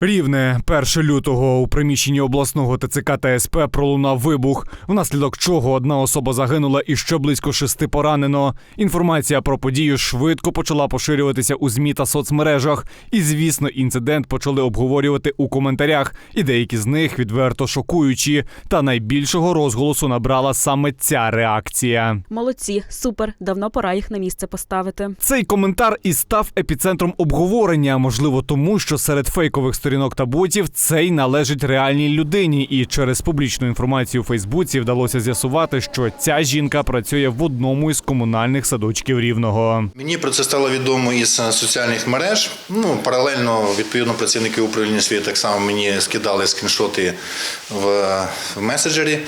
Рівне 1 лютого у приміщенні обласного ТЦК та СП пролунав вибух, внаслідок чого одна особа загинула і ще близько шести поранено. Інформація про подію швидко почала поширюватися у змі та соцмережах. І, звісно, інцидент почали обговорювати у коментарях, і деякі з них відверто шокуючі. Та найбільшого розголосу набрала саме ця реакція. Молодці, супер. Давно пора їх на місце поставити. Цей коментар і став епіцентром обговорення, можливо, тому що серед фейкових сторінок та ботів цей належить реальній людині, і через публічну інформацію у Фейсбуці вдалося з'ясувати, що ця жінка працює в одному із комунальних садочків рівного. Мені про це стало відомо із е, соціальних мереж. Ну, паралельно, відповідно, працівники управління світу так само мені скидали скріншоти в, в меседжері.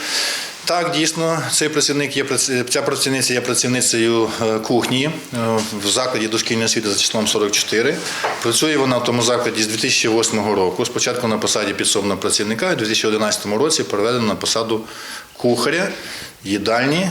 Так, дійсно, цей працівник є ця працівниця є працівницею е, кухні е, в закладі дошкільної освіти за числом 44. Працює вона в тому закладі з 2008 року. Спочатку на посаді підсобного працівника, у 2011 році переведена на посаду кухаря їдальні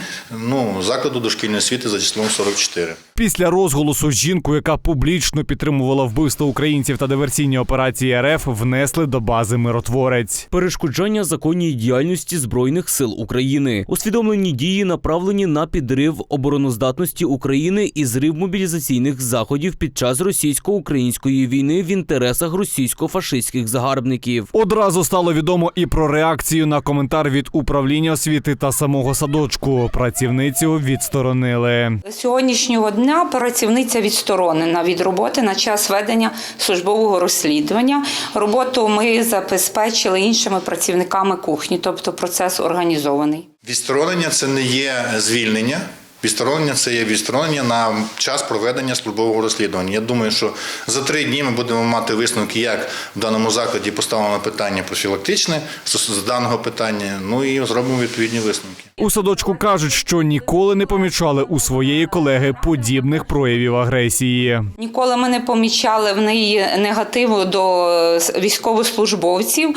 ну, закладу дошкільної освіти за числом 44. Після розголосу жінку, яка публічно підтримувала вбивство українців та диверсійні операції РФ, внесли до бази миротворець. перешкоджання законній діяльності збройних сил України, усвідомлені дії направлені на підрив обороноздатності України і зрив мобілізаційних заходів під час російсько-української війни в інтересах російсько-фашистських загарбників. Одразу стало відомо і про реакцію на коментар від управління освіти та самого садочку. Працівницю відсторонили. З Сьогоднішнього дня працівниця відсторонена від роботи на час ведення службового розслідування. Роботу ми забезпечили іншими працівниками кухні, тобто процес організований. Відсторонення це не є звільнення. Відсторонення це є відсторонення на час проведення службового розслідування. Я думаю, що за три дні ми будемо мати висновки, як в даному закладі поставлено питання профілактичне з даного питання. Ну і зробимо відповідні висновки. У садочку кажуть, що ніколи не помічали у своєї колеги подібних проявів агресії. Ніколи ми не помічали в неї негативу до е, військовослужбовців.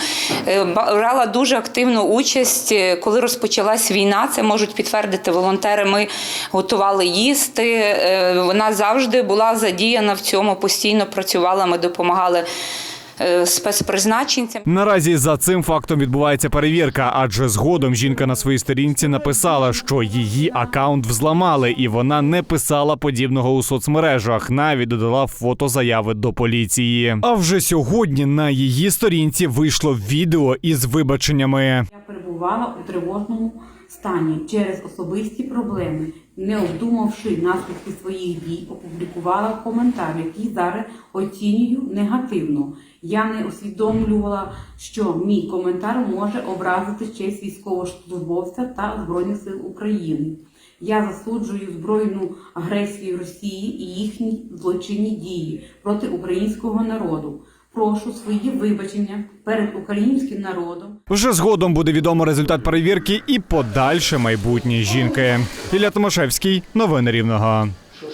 Е, Брала дуже активну участь, е, коли розпочалась війна. Це можуть підтвердити волонтери. Ми готували їсти. Вона завжди була задіяна в цьому, постійно працювала. Ми допомагали спецпризначенцям. Наразі за цим фактом відбувається перевірка, адже згодом жінка на своїй сторінці написала, що її акаунт взламали, і вона не писала подібного у соцмережах. Навіть додала фото заяви до поліції. А вже сьогодні на її сторінці вийшло відео із вибаченнями. Я перебувала у тривожному стані через особисті проблеми, не обдумавши наслідки своїх дій, опублікувала коментар, який зараз оцінюю негативно. Я не усвідомлювала, що мій коментар може образити честь військовослужбовця та Збройних сил України. Я засуджую збройну агресію Росії і їхні злочинні дії проти українського народу. Прошу свої вибачення перед українським народом. Вже згодом буде відомо результат перевірки і подальше майбутнє жінки. Ілля Томашевський, новини рівного.